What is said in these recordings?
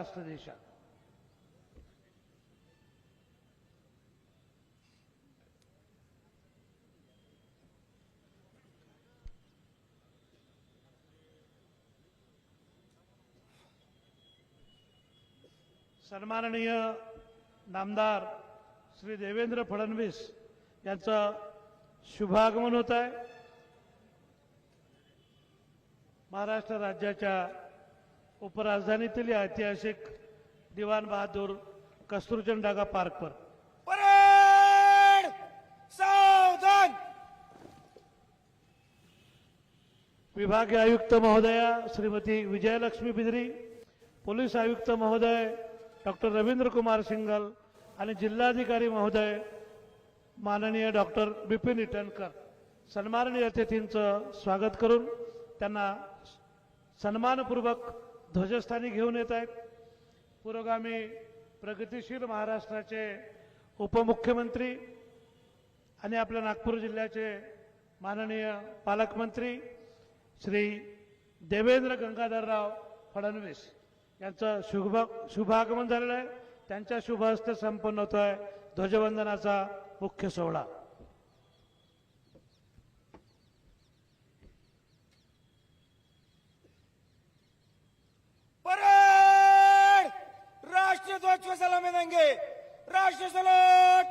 महाराष्ट्र देशात. सन्माननीय नामदार श्री देवेंद्र फडणवीस यांचं शुभागमन होत आहे. महाराष्ट्र राज्याच्या उपराजधानीतील ऐतिहासिक दिवाण बहादूर कस्तुरचंद डागा परेड! सावधान! विभागीय आयुक्त महोदया श्रीमती विजयलक्ष्मी बिद्री पोलीस आयुक्त महोदय डॉक्टर रवींद्र कुमार सिंगल आणि जिल्हाधिकारी महोदय माननीय डॉक्टर बिपिन इटनकर. सन्माननीय अतिथींचं स्वागत करून त्यांना सन्मानपूर्वक ध्वजस्थानी घेऊन येत आहेत. पुरोगामी प्रगतिशील महाराष्ट्राचे उपमुख्यमंत्री आणि आपल्या नागपूर जिल्ह्याचे माननीय पालकमंत्री श्री देवेंद्र गंगाधरराव फडणवीस यांचं शुभ शुभागमन झालेलं आहे. त्यांच्या शुभ हस्ते संपन्न होतो आहे ध्वजवंदनाचा मुख्य सोहळा परेड राष्ट्रीय ध्वज को सलामी देंगे. राष्ट्रीय सलाट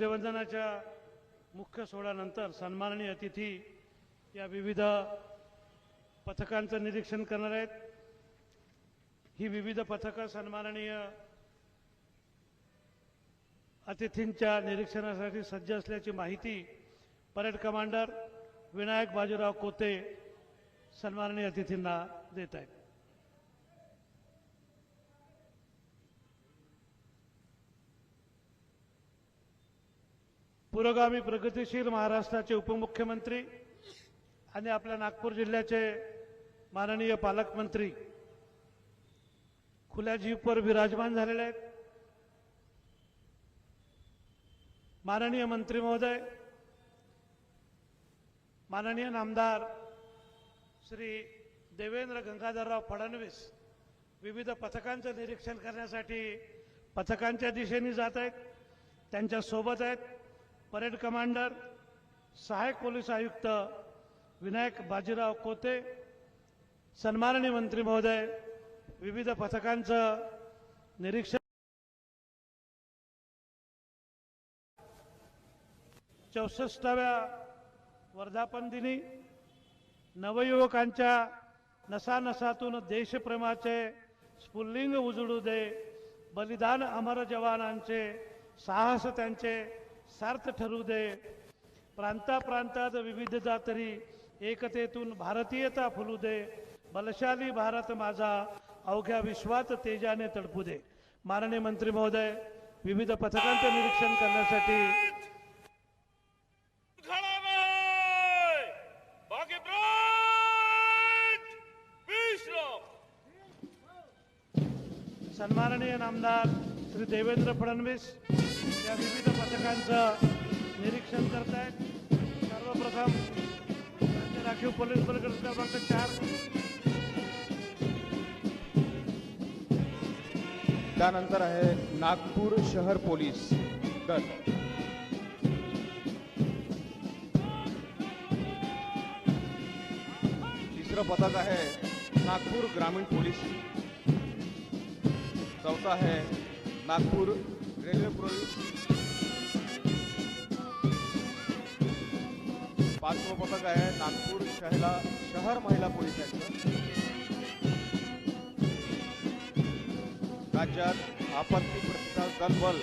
ध्वजवंदनाच्या मुख्य सोहळ्यानंतर सन्माननीय अतिथी या विविध पथकांचं निरीक्षण करणार आहेत. ही विविध पथकं सन्माननीय अतिथींच्या निरीक्षणासाठी सज्ज असल्याची माहिती परेड कमांडर विनायक बाजीराव कोते सन्माननीय अतिथींना देत आहेत. पुरोगामी प्रगतीशील महाराष्ट्राचे उपमुख्यमंत्री आणि आपल्या नागपूर जिल्ह्याचे माननीय पालकमंत्री खुल्या जीपवर विराजमान झालेले आहेत. माननीय मंत्री महोदय माननीय नामदार श्री देवेंद्र गंगाधरराव फडणवीस विविध पथकांचं निरीक्षण करण्यासाठी पथकांच्या दिशेने जात आहेत त्यांच्यासोबत आहेत. परेड कमांडर सहाय्यक पोलीस आयुक्त विनायक बाजीराव कोते सन्माननीय मंत्री महोदय विविध पथकांचं निरीक्षण चौसष्टाव्या वर्धापन दिनी नवयुवकांच्या नसानसातून देशप्रेमाचे स्फुल्लिंग उजळू दे बलिदान अमर जवानांचे साहस त्यांचे सार्थ ठरू दे. प्रांताप्रांतात विविधता तरी एकतेतून भारतीयता फुलू दे. बलशाली भारत माझा अवघ्या विश्वात तेजाने तडपू दे. माननीय मंत्री महोदय विविध पथकांचं निरीक्षण करण्यासाठी सन्माननीय नामदार श्री देवेंद्र फडणवीस या विविध पथकांचं निरीक्षण करतायत. सर्वप्रथम राज्य राखीव पोलीस बल क्रमांक चार. त्यानंतर आहे नागपूर शहर पोलीस दल. तिसरं पथक आहे नागपूर ग्रामीण पोलीस. चौथा आहे नागपूर रेल्वे पाचवं पथक आहे नागपूर शहला शहर महिला पोलिसांचं राज्यात आपत्ती प्रतिसाद दल बल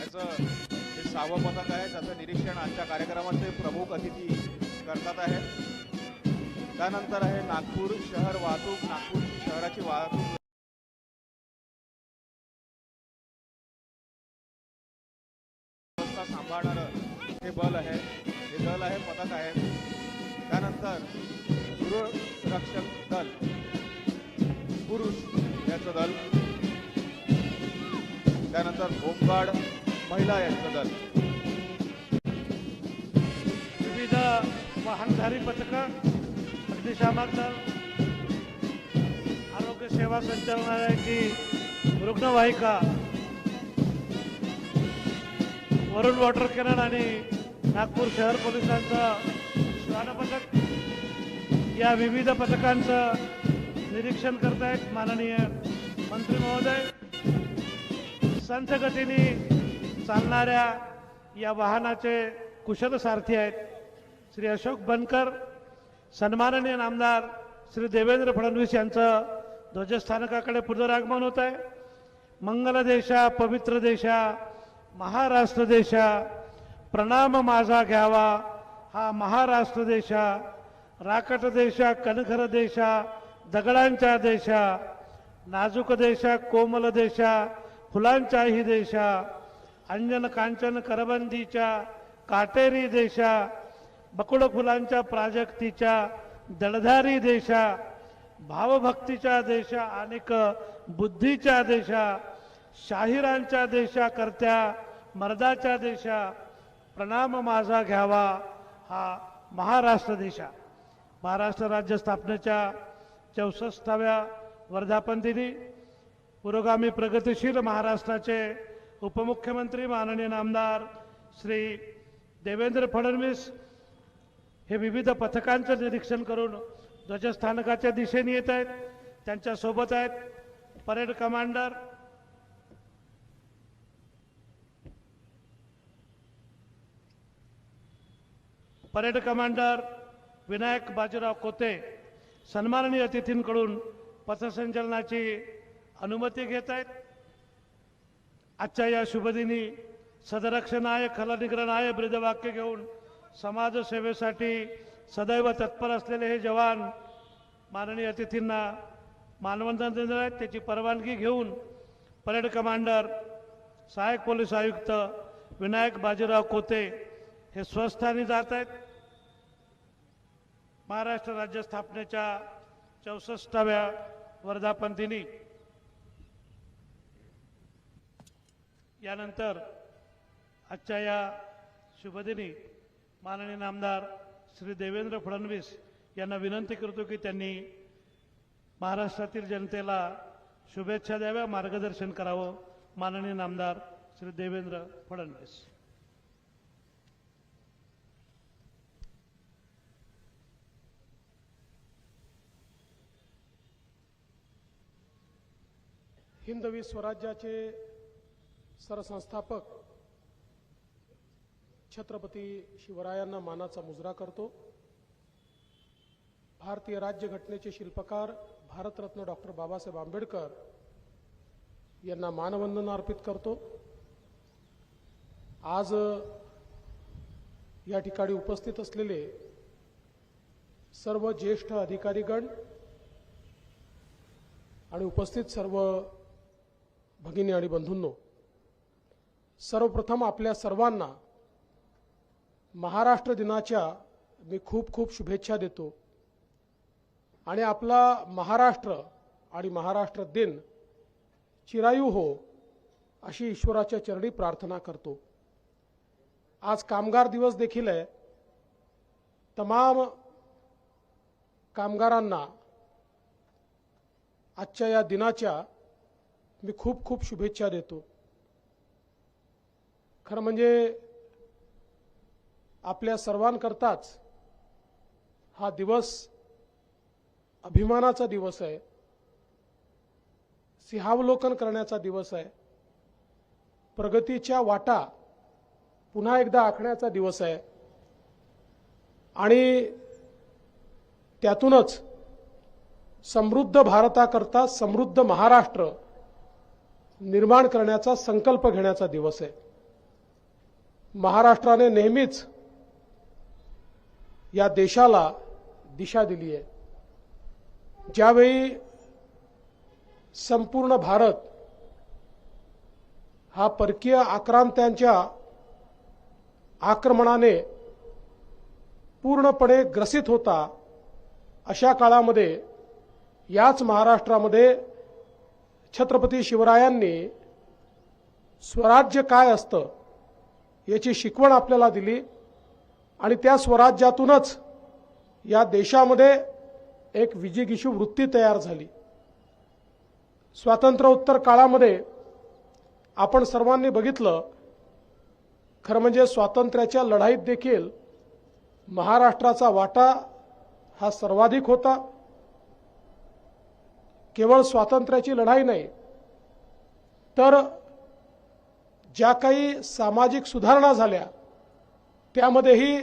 याचं हे सहावं पथक आहे त्याचं निरीक्षण आजच्या कार्यक्रमाचे प्रमुख अतिथी करतात आहेत. त्यानंतर आहे नागपूर शहर वाहतूक नागपूर शहराची वाहतूक बल आहे हे दल आहे पथक आहे. त्यानंतर गृहरक्षक दल पुरुष याचं दल. त्यानंतर होमगार्ड महिला यांचं दल. विविध वाहनधारी पथक अग्निशामक दल आरोग्य सेवा संचालनालयाची रुग्णवाहिका वरुण वॉटर कॅनल आणि नागपूर शहर पोलिसांचं श्वान पथक या विविध पथकांचं निरीक्षण करतायत माननीय मंत्री महोदय. संथ गतीने चालणाऱ्या या वाहनाचे कुशल सारथी आहेत. श्री अशोक बनकर सन्माननीय नामदार श्री देवेंद्र फडणवीस यांचं ध्वजस्थानकाकडे पुनरागमन होत आहे. मंगल देशा पवित्र देशा महाराष्ट्र देशा प्रणाम माझा घ्यावा. हा महाराष्ट्र देशा राकट देशा कणखर देशा दगडांच्या देशा नाजूक देशा कोमल देशा फुलांच्याही देशा अंजन कांचन करबंदीच्या काटेरी देशा बकुळ फुलांच्या प्राजक्तीच्या दळधारी देशा भावभक्तीच्या देशा अनेक बुद्धीच्या देशा शाहिरांच्या देशा करत्या मर्दाच्या देशा प्रणाम माझा घ्यावा हा महाराष्ट्र देशा महाराष्ट्र राज्य स्थापनेच्या चौसष्टाव्या वर्धापन दिनी पुरोगामी प्रगतिशील महाराष्ट्राचे उपमुख्यमंत्री माननीय नामदार श्री देवेंद्र फडणवीस हे विविध पथकांचं निरीक्षण करून ध्वजस्थानकाच्या दिशेने येत आहेत. त्यांच्यासोबत आहेत parade commander parade commander Vinayak Bajirao Kote सन्माननीय अतिथींकडून पथसंचलनाची अनुमती घेत आहेत. आजच्या या शुभदिनी सदरक्षणाय खलनिग्रहणाय ब्रीदवाक्य घेऊन समाजसेवेसाठी सदैव तत्पर असलेले हे जवान माननीय अतिथींना मानवंदन देणार आहेत. त्याची परवानगी घेऊन परेड कमांडर सहाय्यक पोलीस आयुक्त विनायक बाजीराव कोते हे स्वस्थानी जात आहेत. महाराष्ट्र राज्य स्थापनेच्या चौसष्टाव्या वर्धापन दिनी यानंतर आजच्या या शुभदिनी माननीय नामदार श्री देवेंद्र फडणवीस यांना विनंती करतो की त्यांनी महाराष्ट्रातील जनतेला शुभेच्छा द्याव्या मार्गदर्शन करावं माननीय नामदार श्री देवेंद्र फडणवीस. हिंदवी स्वराज्याचे सरसंस्थापक छत्रपती शिवरायांना मानाचा मुजरा करतो. भारतीय राज्यघटनेचे शिल्पकार भारतरत्न डॉक्टर बाबासाहेब आंबेडकर यांना मानवंदना अर्पित करतो. आज या ठिकाणी उपस्थित असलेले सर्व ज्येष्ठ अधिकारीगण आणि उपस्थित सर्व भगिनी आणि बंधूंनो सर्वप्रथम आपल्या सर्वांना महाराष्ट्र दिनाच्या मी खूप खूप शुभेच्छा देतो. आणि आपला महाराष्ट्र आणि महाराष्ट्र दिन चिरायू हो अशी ईश्वराच्या चरणी प्रार्थना करतो. आज कामगार दिवस देखील आहे. तमाम कामगारांना आजच्या या दिनाच्या मी खूप खूप शुभेच्छा देतो. खरं म्हणजे आपल्या सर्वांकरताच हा दिवस अभिमानाचा दिवस आहे. सिंहावलोकन करण्याचा दिवस आहे. प्रगतीच्या वाटा पुन्हा एकदा आखण्याचा दिवस आहे. आणि त्यातूनच समृद्ध भारताकरता समृद्ध महाराष्ट्र निर्माण करण्याचा संकल्प घेण्याचा दिवस आहे. महाराष्ट्राने नेहमीच या देशाला दिशा दिली आहे. ज्यावेळी संपूर्ण भारत हा परकीय आक्रांत्यांच्या आक्रमणाने पूर्णपणे ग्रसित होता अशा काळामध्ये याच महाराष्ट्रामध्ये छत्रपती शिवरायांनी स्वराज्य काय असतं याची शिकवण आपल्याला दिली आणि त्या स्वराज्यातूनच या देशामध्ये एक विजिगिशू वृत्ती तयार झाली. स्वातंत्र्योत्तर काळामध्ये आपण सर्वांनी बघितलं खरं म्हणजे स्वातंत्र्याच्या लढाईत देखील महाराष्ट्राचा वाटा हा सर्वाधिक होता. केवळ स्वातंत्र्याची लढाई नाही तर ज्या काही सामाजिक सुधारणा झाल्या त्यामध्येही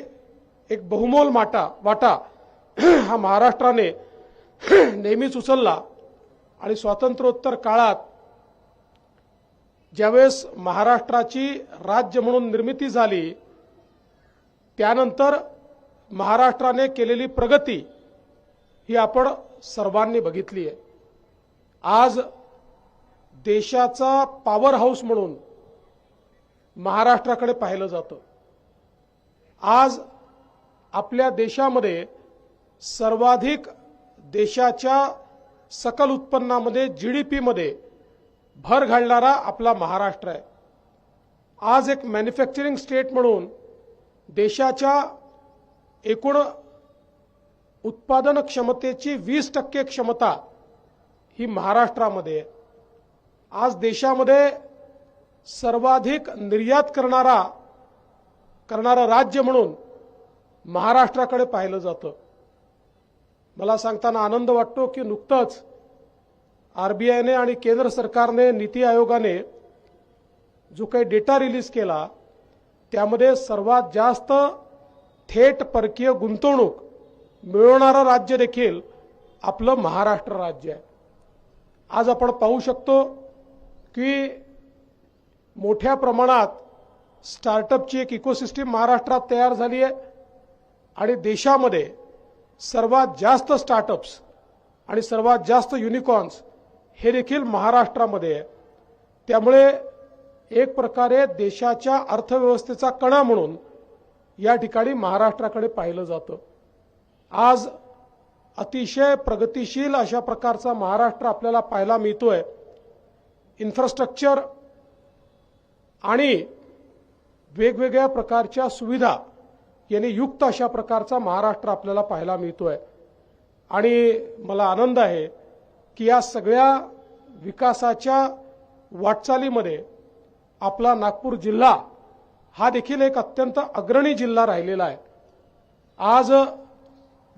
एक बहुमोल माटा वाटा हा महाराष्ट्राने नेहमीच उचलला आणि स्वातंत्र्योत्तर काळात ज्यावेळेस महाराष्ट्राची राज्य म्हणून निर्मिती झाली त्यानंतर महाराष्ट्राने केलेली प्रगती ही आपण सर्वांनी बघितली आहे. आज देशाचा पॉवर हाऊस म्हणून महाराष्ट्राकडे पाहिलं जातं. आज आपल्या देशामध्ये सर्वाधिक देशाच्या सकल उत्पन्नामध्ये जी डी पीमध्ये भर घालणारा आपला महाराष्ट्र आहे. आज एक मॅन्युफॅक्चरिंग स्टेट म्हणून देशाच्या एकूण उत्पादन क्षमतेची वीस टक्के क्षमता ही महाराष्ट्रामध्ये आज देशामध्ये सर्वाधिक निर्यात करणारा करणारं राज्य म्हणून महाराष्ट्राकडे पाहिलं जातं. मला सांगताना आनंद वाटतो की नुकतंच आरबीआयने आणि केंद्र सरकारने नीती आयोगाने जो काही डेटा रिलीज केला त्यामध्ये सर्वात जास्त थेट परकीय गुंतवणूक मिळवणारं राज्य देखील आपलं महाराष्ट्र राज्य आहे. आज आपण पाहू शकतो की मोठ्या प्रमाणात स्टार्टअपची एक इकोसिस्टीम महाराष्ट्रात तयार झाली आहे आणि देशामध्ये सर्वात जास्त स्टार्टअप्स आणि सर्वात जास्त युनिकॉर्न्स हे देखील महाराष्ट्रामध्ये आहे. त्यामुळे एक प्रकारे देशाच्या अर्थव्यवस्थेचा कणा म्हणून या ठिकाणी महाराष्ट्राकडे पाहिलं जातं. आज अतिशय प्रगतिशील अशा प्रकारचा महाराष्ट्र आपल्याला पाहायला मिळतोय. इन्फ्रास्ट्रक्चर आणि वेगवेगळ्या प्रकारच्या सुविधा यांनी युक्त अशा प्रकारचा महाराष्ट्र आपल्याला पाहायला मिळतोय. आणि मला आनंद आहे की या सगळ्या विकासाच्या वाटचालीमध्ये आपला नागपूर जिल्हा हा देखील एक अत्यंत अग्रणी जिल्हा राहिलेला आहे. आज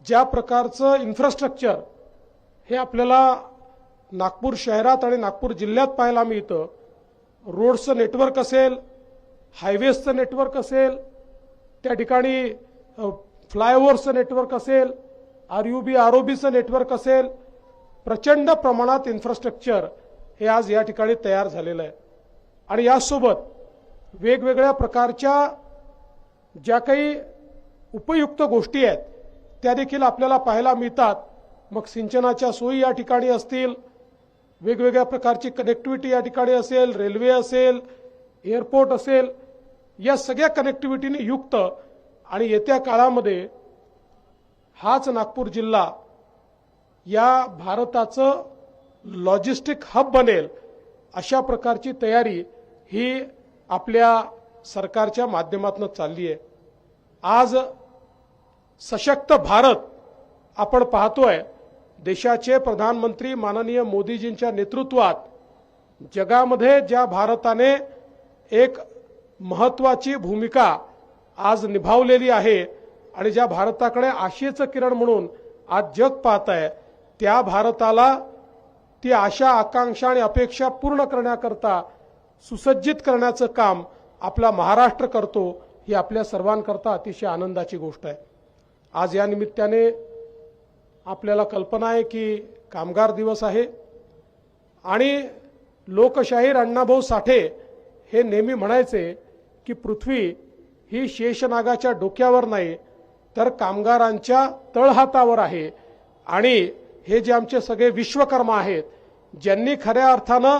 ज्या प्रकारचं इन्फ्रास्ट्रक्चर हे आपल्याला नागपूर शहरात आणि नागपूर जिल्ह्यात पाहायला मिळतं. रोडचं नेटवर्क असेल हायवेजचं नेटवर्क असेल त्या ठिकाणी फ्लायओव्हरचं नेटवर्क असेल R U B R O बीचं network असेल प्रचंड प्रमाणात इन्फ्रास्ट्रक्चर हे आज या ठिकाणी तयार झालेलं आहे. आणि यासोबत वेगवेगळ्या प्रकारच्या ज्या काही उपयुक्त गोष्टी आहेत त्या देखील आपल्याला पाहायला मिळतात. मग सिंचनाच्या सोयी या ठिकाणी असतील वेगवेगळ्या प्रकारची कनेक्टिव्हिटी या ठिकाणी असेल रेल्वे असेल एअरपोर्ट असेल या सगळ्या कनेक्टिव्हिटीने युक्त आणि येत्या काळामध्ये हाच नागपूर जिल्हा या भारताचं लॉजिस्टिक हब बनेल अशा प्रकारची तयारी ही आपल्या सरकारच्या माध्यमातून चालली आहे. आज सशक्त भारत आपण पाहतोय देशाचे प्रधानमंत्री माननीय मोदीजींच्या नेतृत्वात जगामध्ये ज्या भारताने एक महत्वाची भूमिका आज निभावलेली आहे आणि ज्या भारताकडे आशेचं किरण म्हणून आज जग पाहत आहे त्या भारताला ती आशा आकांक्षा आणि अपेक्षा पूर्ण करण्याकरता सुसज्जित करण्याचं काम आपला महाराष्ट्र करतो ही आपल्या सर्वांकरता अतिशय आनंदाची गोष्ट आहे. आज या निमित्ताने आपल्याला कल्पना आहे की कामगार दिवस आहे आणि लोकशाहीर अण्णाभाऊ साठे हे नेहमी म्हणायचे की पृथ्वी ही शेषनागाच्या डोक्यावर नाही तर कामगारांच्या तळहातावर आहे. आणि हे जे आमचे सगळे विश्वकर्मा आहेत ज्यांनी खऱ्या अर्थानं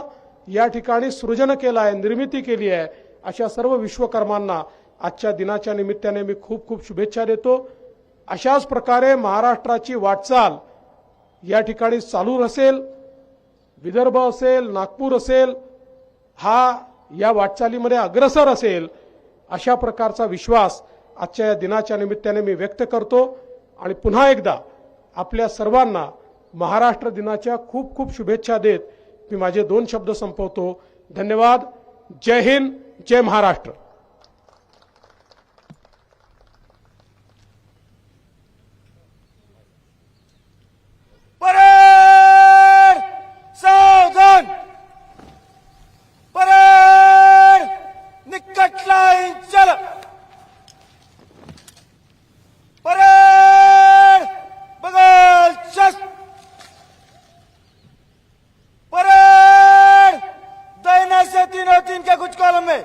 या ठिकाणी सृजन केलं आहे निर्मिती केली आहे अशा सर्व विश्वकर्मांना आजच्या दिनाच्या निमित्ताने मी खूप खूप शुभेच्छा देतो. अशाच प्रकारे महाराष्ट्राची वाटचाल या ठिकाणी चालू असेल विदर्भ असेल नागपूर असेल हा या वाटचालीमध्ये अग्रसर असेल अशा प्रकारचा विश्वास आजच्या या दिनाच्या निमित्ताने मी व्यक्त करतो आणि पुन्हा एकदा आपल्या सर्वांना महाराष्ट्र दिनाच्या खूप खूप शुभेच्छा देत मी माझे दोन शब्द संपवतो. धन्यवाद. जय हिंद. जय महाराष्ट्र परेड सावधान परेड निकट लाईन चल परेड बगल शस्त्र परेड दाहिने से तीनों तीन के कुछ कॉलम में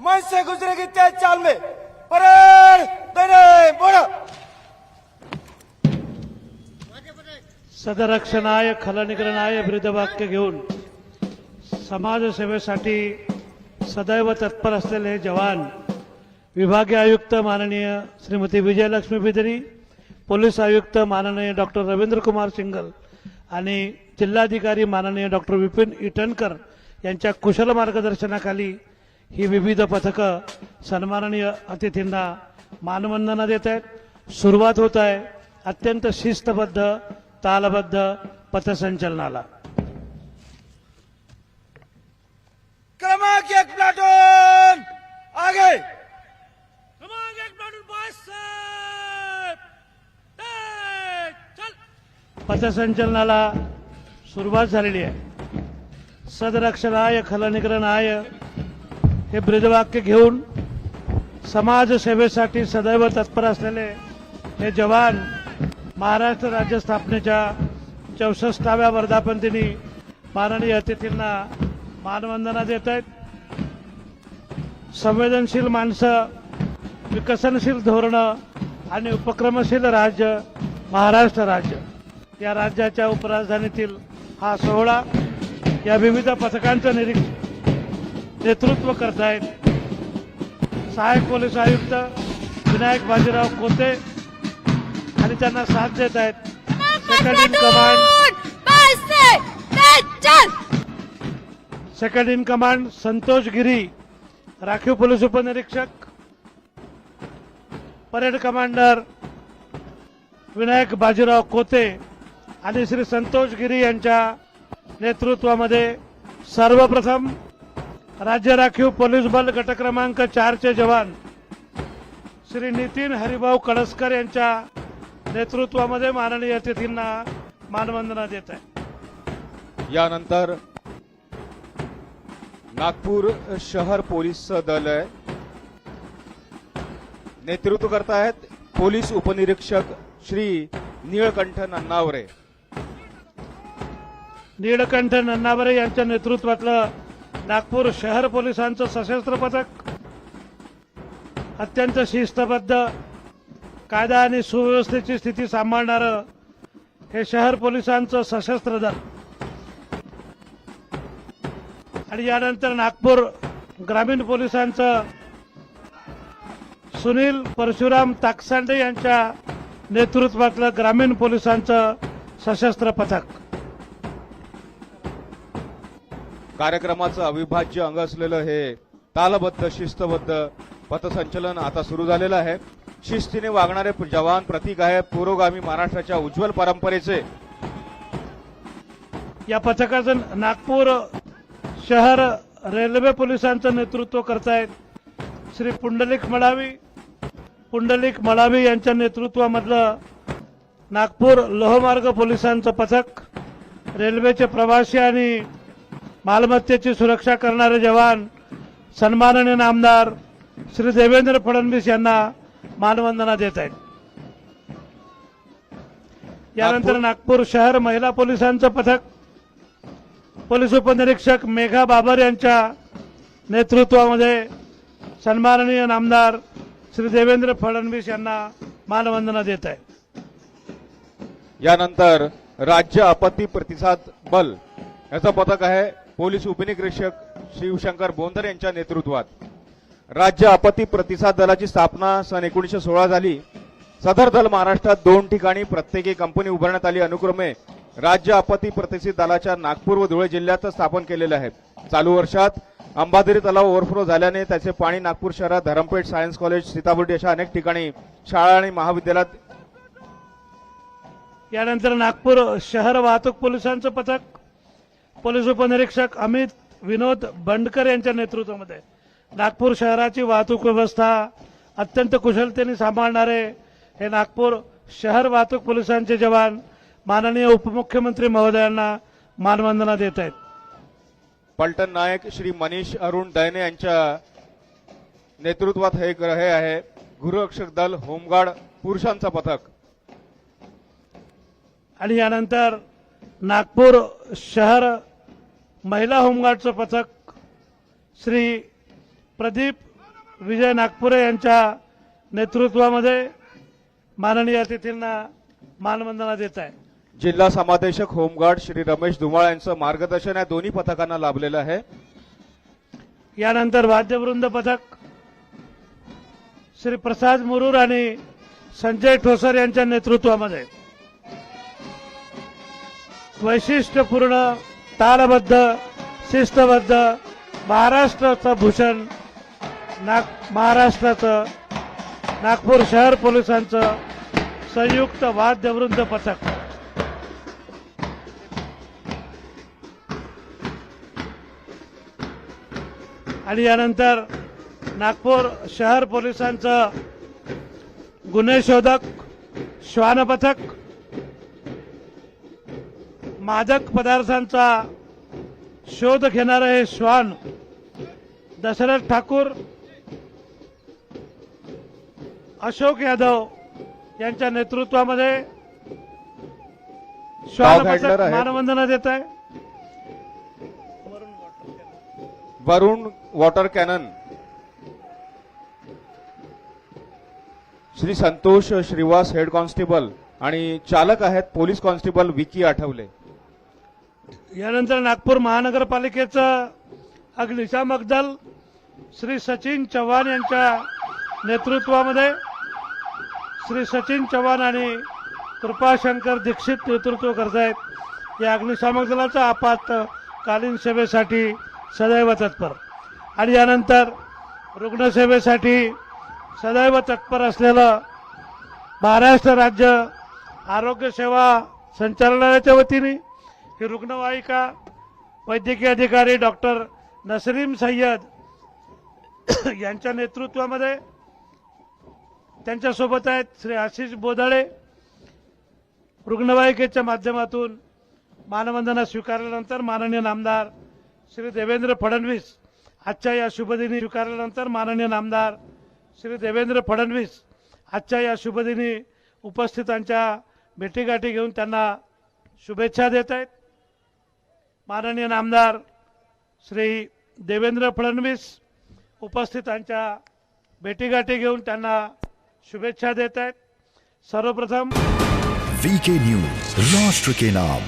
मन से गुजरेगी तेज चाल में परेड दाहिने बोलो सदरक्षणाय खलनिग्रहणाय ब्रीदवाक्य घेऊन समाजसेवेसाठी सदैव तत्पर असलेले हे जवान विभागीय आयुक्त माननीय श्रीमती विजयलक्ष्मी बिदरी पोलीस आयुक्त माननीय डॉक्टर रवींद्र कुमार सिंगल आणि जिल्हाधिकारी माननीय डॉक्टर विपिन इटनकर यांच्या कुशल मार्गदर्शनाखाली ही विविध पथकं सन्माननीय अतिथींना मानवंदना देत आहेत. सुरुवात होत आहे. अत्यंत शिस्तबद्ध तालबद्ध पथसंचलनाला. क्रमांक एक प्लाटून आगे. क्रमांक एक पथसंचलनाला सुरुवात झालेली आहे. सदरक्षणाय खलनिग्रहणाय हे ब्रीदवाक्य घेऊन समाजसेवेसाठी सदैव तत्पर असलेले हे जवान महाराष्ट्र राज्य स्थापनेच्या चौसष्टाव्या वर्धापनदिनी माननीय अतिथींना मानवंदना देत आहेत. संवेदनशील माणसं विकसनशील धोरणं आणि उपक्रमशील राज्य महाराष्ट्र राज्य. या राज्याच्या उपराजधानीतील हा सोहळा या विविध पथकांचं निरीक्षण नेतृत्व करतायत. सहाय्यक पोलीस आयुक्त विनायक बाजीराव कोते आणि त्यांना साथ देत आहेत. Second in command second in command Santosh Giri. राखीव पोलीस उपनिरीक्षक. परेड कमांडर विनायक बाजीराव कोते आणि श्री संतोष गिरी यांच्या नेतृत्वामध्ये सर्वप्रथम राज्य राखीव पोलीस बल गट क्रमांक चारचे जवान श्री नितीन हरिभाऊ कळसकर यांच्या नेतृत्वामध्ये माननीय अतिथींना मानवंदना देत आहे. यानंतर नागपूर शहर पोलीस दल आहे नेतृत्व करतायत पोलीस उपनिरीक्षक श्री निळकंठ नन्नावरे. नीलकंठ नन्नावरे यांच्या नेतृत्वातलं नागपूर शहर पोलिसांचं सशस्त्र पथक अत्यंत शिस्तबद्ध कायदा आणि सुव्यवस्थेची स्थिती सांभाळणारं हे शहर पोलिसांचं सशस्त्र दल. आणि यानंतर नागपूर ग्रामीण पोलिसांचं सुनील परशुराम ताकसांडे यांच्या नेतृत्वातलं ग्रामीण पोलिसांचं सशस्त्र पथक. कार्यक्रमाचं अविभाज्य अंग असलेलं हे तालबद्ध शिस्तबद्ध पथसंचलन आता सुरू झालेलं आहे. शिस्तीने वागणारे जवान प्रतीक आहे पुरोगामी महाराष्ट्राच्या उज्ज्वल परंपरेचे. या पथकाचं नागपूर शहर रेल्वे पोलिसांचं नेतृत्व करतायत. श्री पुंडलिक मळावी पुंडलिक मळावी यांच्या नेतृत्वामधलं नागपूर लोहमार्ग पोलिसांचं पथक रेल्वेचे प्रवासी आणि मालमत्तेची सुरक्षा करणारे जवान सन्माननीय आमदार श्री देवेंद्र फडणवीस यांना मानवंदना देत आहेत. यानंतर नागपूर शहर महिला पोलिसांचं पथक. पोलीस उपनिरीक्षक मेघा बाबर यांच्या नेतृत्वामध्ये सन्माननीय नामदार श्री देवेंद्र फडणवीस यांना मानवंदना देत आहे यानंतर राज्य आपत्ती प्रतिसाद बल याचं पथक आहे पोलीस उपनिरीक्षक शिवशंकर बोंदर यांच्या नेतृत्वात. राज्य आपत्ती प्रतिसाद दलाची स्थापना सन एकोणीसशे सोळा झाली. सदर दल महाराष्ट्रात दोन ठिकाणी प्रत्येकी कंपनी उभारण्यात आली. अनुक्रमे राज्य आपत्ती प्रतिसाद दलाच्या नागपूर व धुळे जिल्ह्यात स्थापन केलेले आहे चालू वर्षात अंबाझरी तलाव ओव्हरफ्लो झाल्याने त्याचे पाणी नागपूर शहरात धरमपेठ सायन्स कॉलेज सीताबुर्डी अशा अनेक ठिकाणी शाळा आणि महाविद्यालयात यानंतर नागपूर शहर वाहतूक पोलिसांचं पथक पोलीस उपनिरीक्षक अमित विनोद बंडकर यांच्या नेतृत्वामध्ये. नागपूर शहराची वाहतूक व्यवस्था अत्यंत कुशलतेने सांभाळणारे हे नागपूर शहर वाहतूक पोलिसांचे जवान माननीय उपमुख्यमंत्री महोदयांना मानवंदना देत आहेत. पलटण नायक श्री मनीष अरुण दैने यांच्या नेतृत्वात हे हे आहे. गृहरक्षक दल होमगार्ड पुरुषांचं पथक. आणि यानंतर नागपूर शहर महिला होमगार्डचं पथक श्री प्रदीप विजय नागपुरे यांच्या नेतृत्वामध्ये माननीय अतिथींना मानवंदना देत आहे. जिल्हा समादेशक होमगार्ड श्री रमेश धुमाळ यांचं मार्गदर्शन या दोन्ही पथकांना लाभलेलं आहे. यानंतर वाद्यवृंद पथक श्री प्रसाद मुरुर आणि संजय ठोसर यांच्या नेतृत्वामध्ये वैशिष्ट्यपूर्ण तालबद्ध शिस्तबद्ध महाराष्ट्राचं भूषण नाग महाराष्ट्राचं नागपूर शहर पोलिसांचं संयुक्त वाद्यवृंद पथक. आणि यानंतर नागपूर शहर पोलिसांचं गुन्हे शोधक श्वान पथक मादक पदार्थांचा शोध घेणारं हे श्वान दशरथ ठाकूर अशोक यादव यांच्या नेतृत्वामध्ये. मानवंदना देत आहे Varun water cannon Shri Santosh Shrivas head constable आणि चालक आहेत पोलीस कॉन्स्टेबल विकी आठवले यानंतर नागपूर महानगरपालिकेचं अग्निशामक दल श्री सचिन चव्हाण यांच्या नेतृत्वामध्ये श्री सचिन चव्हाण आणि कृपाशंकर दीक्षित नेतृत्व करत आहेत. या अग्निशामक दलाचा आपत्कालीन सेवेसाठी सदैव तत्पर. आणि यानंतर रुग्णसेवेसाठी सदैव तत्पर असलेलं महाराष्ट्र राज्य आरोग्य सेवा संचालनालयाच्या वतीने ही रुग्णवाहिका वैद्यकीय अधिकारी डॉक्टर नसरीम सय्यद यांच्या नेतृत्वामध्ये त्यांच्यासोबत आहेत श्री आशिष बोधाळे रुग्णवाहिकेच्या माध्यमातून मानवंदना स्वीकारल्यानंतर माननीय नामदार श्री देवेंद्र फडणवीस आजच्या या शुभदिनी स्वीकारल्यानंतर माननीय नामदार श्री देवेंद्र फडणवीस आजच्या या शुभदिनी उपस्थितांच्या भेटीगाठी घेऊन त्यांना शुभेच्छा देत आहेत. माननीय नामदार श्री देवेंद्र फडणवीस उपस्थितांच्या भेटीगाठी घेऊन त्यांना शुभेच्छा देत आहेत. सर्वप्रथम वीके न्यूज राष्ट्र के नाम।